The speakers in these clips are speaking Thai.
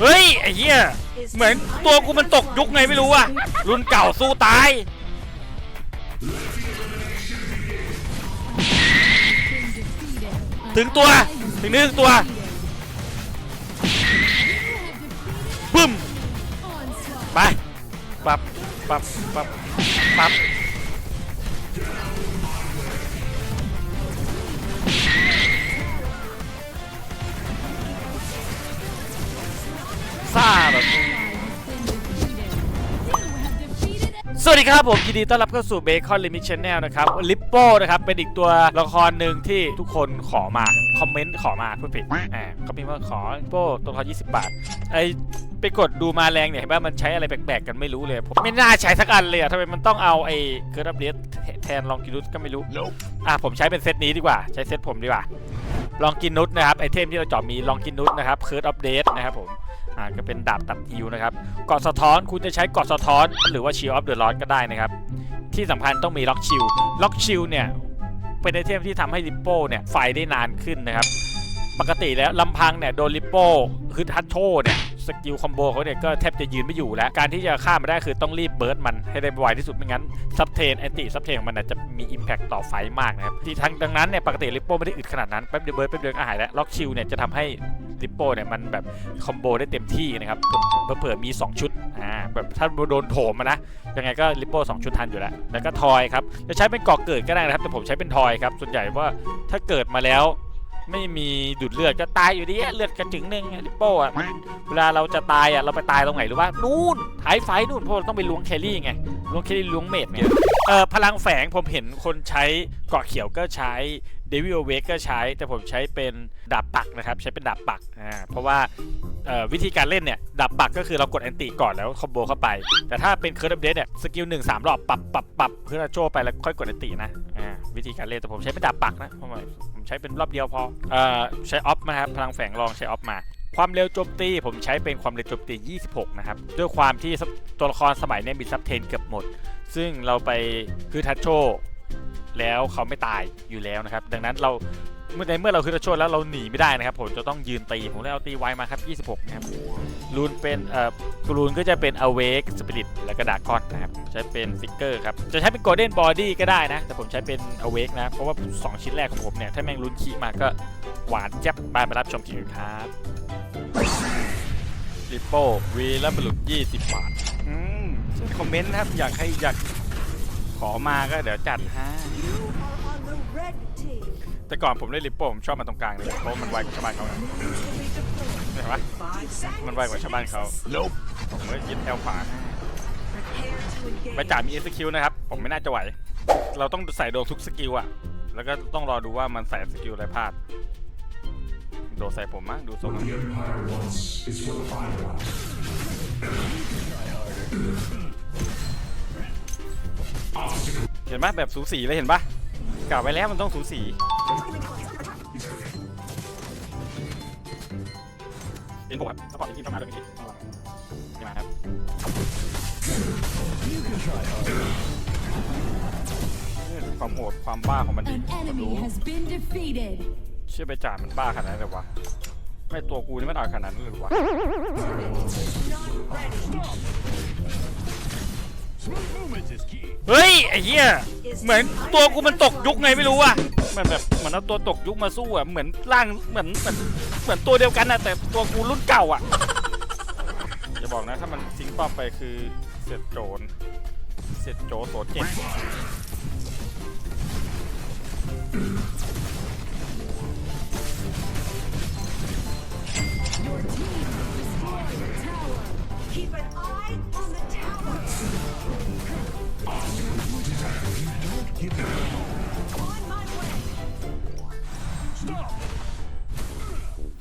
เฮ้ยไอ้เหี้ยเหมือนตัวกูมันตกยุคไงไม่รู้อะรุ่นเก่าสู้ตาย ถึงตัวถึงนึงตัวปึ้มไปปับปับปับปับ สวัสดีครับผมยินดีต้อนรับเข้าสู่เบคอนลิมิ c ช a แนลนะครับลิปโป้นะครับเป็นอีกตัวละครหนึ่งที่ทุกคนขอมา คอมเมนต์ขอมาพูดผิดอ่าก็มีว่าขอลิปโป้ตัวละคร20 บาทไอไปกดดูมาแรงเนี่ยเห็นป่ะมันใช้อะไรแปลกๆกันไม่รู้เลยผมไม่น่าใช้สักอันเลยอะทำไมมันต้องเอาไอ้เกิร์ดอัปเดตแทนลองกินุสก็ไม่รู้อะผมใช้เป็นเซตนี้ดีกว่าใช้เซตผมดีกว่าลองกินนุสนะครับไอเทมที่เราเจาะมีลองกินนุสนะครับเคิร์ดอัปเดตนะครับผม อ่าก็เป็นดาบตัดฮิวนะครับเกาะสะท้อนคุณจะใช้เกาะสะท้อน หรือว่าชิลออฟเดอะร้อนก็ได้นะครับ ที่สำคัญต้องมีล็อกชิลล็อกชิลเนี่ยเป็นไอเทมที่ทำให้ลิปโป้เนี่ยไฟได้นานขึ้นนะครับ ปกติแล้วลำพังเนี่ยโดนลิปโป้คือทัชโชเนี่ยสกิลคอมโบเขาเนี่ยก็แทบจะยืนไม่อยู่แล้ว การที่จะฆ่ามันได้คือต้องรีบเบิร์ดมันให้ได้ไวที่สุดไม่งั้นซับเทนแอนตี้ซับเทนของมันจะมีอิมแพคต่อไฟมากนะครับ ที่ทั้งดังนั้นเนี่ยปกติลิปโป้ไม่ได้อึดขนาดนั้นแป๊บเดียวเบิร์ดแป๊บเดียวก็หายแล้วล็อกชิลเนี่ยจะทำให้ ลิปโป้เนี่ยมันแบบคอมโบได้เต็มที่นะครับเผื่อมี 2 ชุดอ่าแบบถ้าโดนโถมนะยังไงก็ลิปโป้สองชุดทันอยู่แล้วแล้วก็ทอยครับจะใช้เป็นกาะเกิดก็ได้นะครับแต่ผมใช้เป็นทอยครับส่วนใหญ่ว่าถ้าเกิดมาแล้วไม่มีดูดเลือดก็ตายอยู่ดีเลือดกระจึงหนึ่งลิปโป้อะเวลาเราจะตายอะเราไปตายตรงไหนหรือว่านู่นท้ายไฟนู่นเพราะเราต้องไปล้วงแครี่ไงล้วงแครี่ล้วงเมดไง เออพลังแฝงผมเห็นคนใช้เกาะเขียวก็ใช้เดวิลเวกก็ใช้ แต่ผมใช้เป็นดาบปักนะครับ ใช้เป็นดาบปักอ่าเพราะว่าวิธีการเล่นเนี่ยดับปักก็คือเรากดแอนติก่อนแล้วคอมโบเข้าไป แต่ถ้าเป็นเคิร์ดอัปเดตเนี่ยสกิลหนึ่งสามรอบปรับปรับปรับเพื่อโชว์ไปแล้วค่อยกดแอนตินะอ่าวิธีการเล่นแต่ผมใช้เป็นดับปักนะเพราะว่าผมใช้เป็นรอบเดียวพอเอ่อใช้ออฟนะครับพลังแฝงลองใช้ออฟมา ความเร็วโจมตีผมใช้เป็นความเร็วโจมตี 26 นะครับ ด้วยความที่ตัวละครสมัยนี้มีซับเทนเกือบหมด ซึ่งเราไปคือทัชโชแล้วเขาไม่ตายอยู่แล้วนะครับ ดังนั้นเรา เมื่อในเมื่อเราคือทัชโชแล้วเราหนีไม่ได้นะครับผมจะต้องยืนตีผมเลยเอาตีไวมาครับ 26นะครับรูนเป็นเอ่อกรูนก็จะเป็น awake spirit แล้วก็ดากอนนะครับผมใช้เป็นฟิกเกอร์ครับจะใช้เป็น golden body ก็ได้นะ แต่ผมใช้เป็น awake นะ เพราะว่า 2 ชิ้นแรกของผมเนี่ย ถ้าแม่งรุนคีมาก็หวานแจ๊บบานไปรับชมคลิปครับริปโป้วีและบรุษ20 บาทอืมคอมเมนต์นะครับ อยากให้อยากขอมาก็เดี๋ยวจัดให้ You are on the red team. แต่ก่อนผมเล่นริปโป้ผมชอบมาตรงกลางเลยเพราะมันไวกว่าชาวบ้านเขานะเห็นปะ Five seconds. มันไวกว่าชาวบ้านเขาผมก็ยึดแอลขวา Prepare to engage. ไปจ่ามีเอสคิวนะครับ ผมไม่น่าจะไหว เราต้องใส่โดนทุกสกิลอะแล้วก็ต้องรอดูว่ามันใส่สกิลอะไรพลาด โดนใส่ผมมั้งดูทรงมัน Empire once is for the final one. เห็นปะแบบสูสีเลยเห็นปะ กล่าวไว้แล้วมันต้องสูสีเป็นผมครับสปอร์ตที่ทำงานด้วยกันนี่มาครับนี่ความโหดความบ้าของมันดี An มาดู enemy has been defeated. เชื่อไปจ่ามันบ้าขนาดนั้นเลยวะไม่ตัวกูนี่ไม่ต่อยขนาดนั้นเลยวะเฮ้ยไอ้เหี้ย เหมือนตัวกูมันตกยุคไงไม่รู้ว่ะเหมือนแบบเหมือนเอาตัวตกยุคมาสู้อะเหมือนร่างเหมือนเหมือนเหมือนตัวเดียวกันนะแต่ตัวกูรุ่นเก่าอะอย่าบอกนะถ้ามันทิ้งป้อมไปคือเสร็จโจรเสร็จโจโสเจ็บ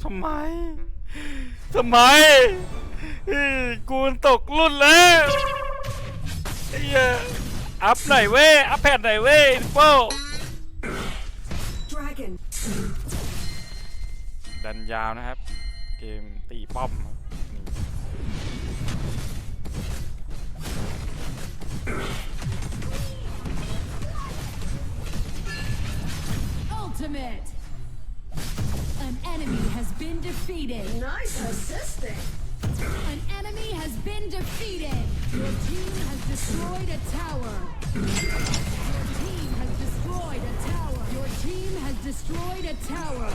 ทำไม ทำไม กูตกรุ่นแล้วไอ้เหี้ยอัพหน่อยเว้ย อัพแพดหน่อยเว้ยโป้ Dragon. ดันยาวนะครับ เกมตีป้อมครับ Ultimate. An enemy has been defeated. Nice assisting. been defeated. Your team has destroyed a tower. Your team has destroyed a tower. Your team has destroyed a tower.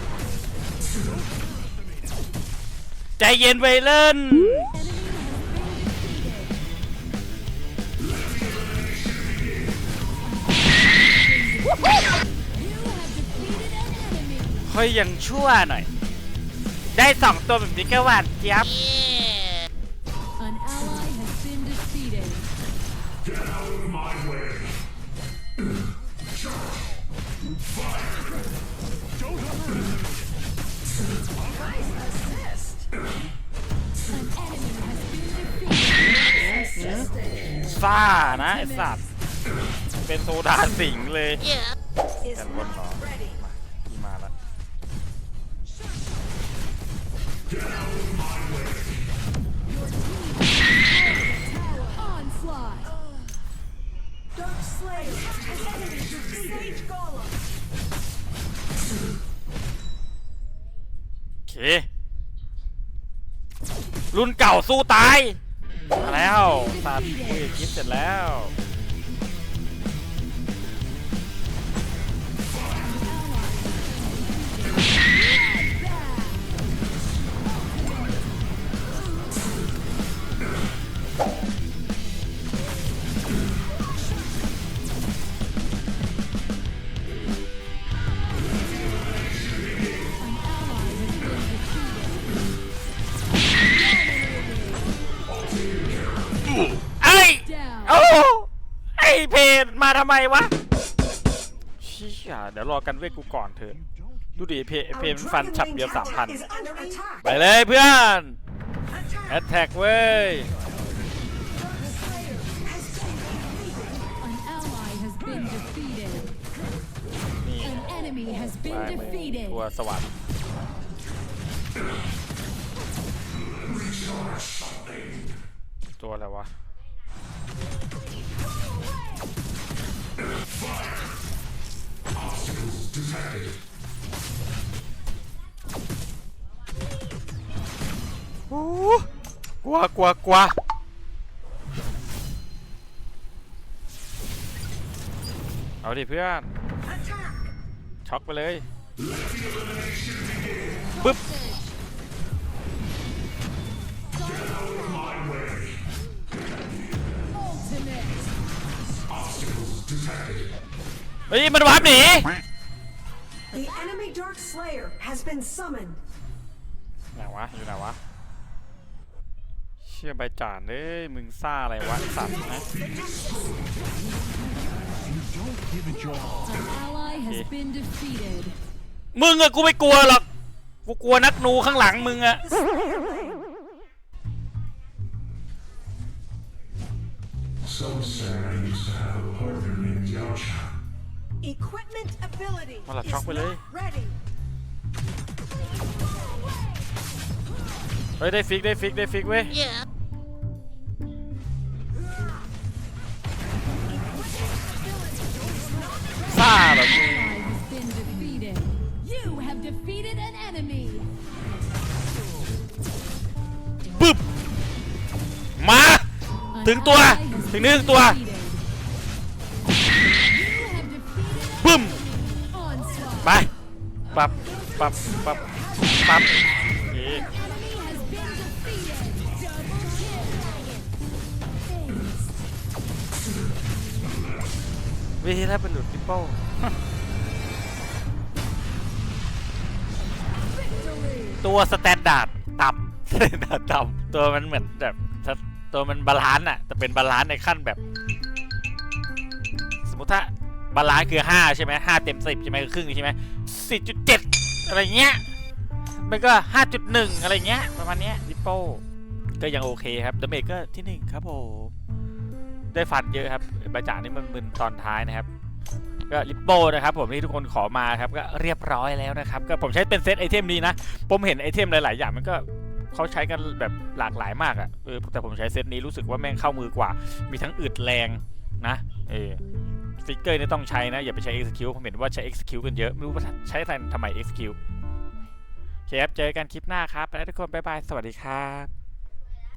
ใจเย็นไวเล่น ฮ้ยยังชั่วหน่อย ได้สองตัวแบบนี้ก็หวานเจี๊ยบ An ally has been defeated. Get out of my way. An enemy has been defeated. ซ่านะไอสัตว์เป็นโซดาสิงเลย Is Got one not more. ready. โอเค รุ่นเก่าสู้ตายมาแล้วตัดคุยกับคิดเสร็จแล้ว มาทำไมวะเชี่ยเดี๋ยวรอกันเวทกูก่อนเถอะ ดูดิเพเพ Our นฟันฉับเดียวสามพันไปเลยเพื่อนแอตแทกเว้ยนี่ตัวสวรรค์ตัวอะไรวะ โอ้กลัวกลัวกลัวเอาดิเพื่อน ช็อกไปเลย ปึ๊บ เฮ้ย มันวาร์ปหนี The enemy Dark Slayer has been summoned. ไหนวะ อยู่ไหนวะ เชื่อใบจานเอ้ย มึงซ่าอะไรวะไอ้สัตว์นะ An ally has Okay. been defeated. มึงอะกูไม่กลัวหรอก กูกลัวนักหนูข้างหลังมึงอะ Some say I used to have a partner named Yao Chan. Equipment ability Wala, is shock not wala eh. ready. เฮ้ย ได้ฟิก ได้ฟิก ได้ฟิกเว้ย ซ่าแบบมึง Ally has been defeated. You have defeated an enemy. ปึ๊บ มา An ถึงตัว ally has ถึง been เนื้อถึงตัว ปับปับปับปับโอเค Enemy has been defeated. Double kill. Ace. วิธีถ้าเป็นหลุดทิปเปิล Victory. ตัวสแตนดาร์ดต่ำสแตนดาร์ดต่ำตัวมันเหมือนแบบถ้าตัวมันบาลานซ์อะแต่เป็นบาลานซ์ในขั้นแบบ สมมติถ้า บาลานซ์คือ 5 ใช่ไหม5เต็ม 10 ใช่ไหมคือครึ่งใช่ไหม4.7อะไรเงี้ย มันก็5.1อะไรเงี้ย ประมาณเนี้ยทิปเปิลก็ยังโอเคครับดาเมจก็ที่1ครับผมได้ฟันเยอะครับใบจ่านี่มันมึนตอนท้ายนะครับ ก็ลิปโป้นะครับผมที่ทุกคนขอมาครับก็เรียบร้อยแล้วนะครับ ก็ผมใช้เป็นเซตไอเทมนี้นะ ผมเห็นไอเทมหลาย ๆ อย่างมันก็เขาใช้กันแบบหลากหลายมากอะ่ะเออแต่ผมใช้เซตนี้รู้สึกว่าแม่งเข้ามือกว่า มีทั้งอึดแรงนะ เออ ฟิกเกอร์นี่ต้องใช้นะ อย่าไปใช้ execute ผมเห็นว่าใช้ execute กันเยอะ ไม่รู้ว่าใช้ทำไม execute โอเคครับเจอกันคลิปหน้าครับ ไปแล้วทุกคน บ๊ายบาย สวัสดีครับ